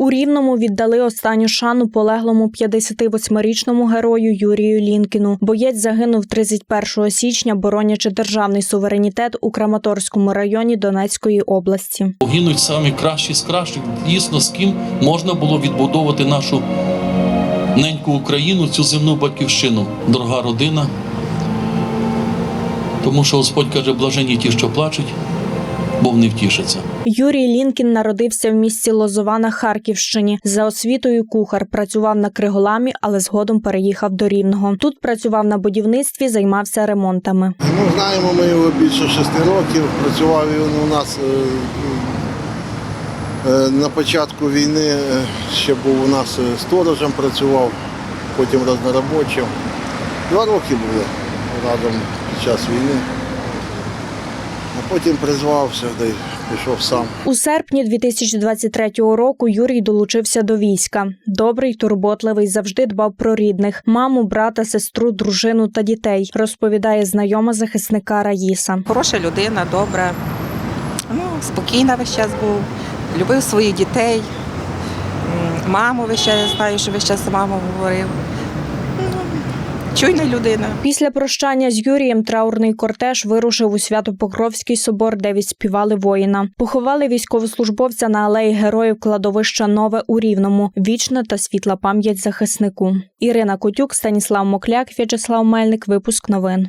У Рівному віддали останню шану полеглому 58-річному герою Юрію Лінкіну. Боєць загинув 31 січня, боронячи державний суверенітет у Краматорському районі Донецької області. Гинуть самі кращі з кращих, дійсно з ким можна було відбудовувати нашу неньку Україну, цю земну батьківщину. Дорога родина. Тому що Господь каже, блажені ті, що плачуть, бо вони втішаться. Юрій Лінкін народився в місті Лозова на Харківщині. За освітою кухар працював на Криголамі, але згодом переїхав до Рівного. Тут працював на будівництві, займався ремонтами. Ну, знаємо ми його більше шести років. Працював він у нас е, е, на початку війни, е, ще був у нас сторожем працював, потім розноробочим. Два роки були разом під час війни. А потім призвався, де й пішов сам. У серпні 2023 року Юрій долучився до війська. Добрий, турботливий, завжди дбав про рідних: маму, брата, сестру, дружину та дітей. Розповідає знайома захисника Раїса. Хороша людина, добра, ну, спокійна весь час був, любив своїх дітей. Маму весь час знаю, що весь час за маму говорив. Чуйна людина. Після прощання з Юрієм траурний кортеж вирушив у Свято-Покровський собор, де відспівали воїна. Поховали військовослужбовця на алеї героїв кладовища Нове у Рівному. Вічна та світла пам'ять захиснику. Ірина Котюк, Станіслав Мокляк, В'ячеслав Мельник. Випуск новин.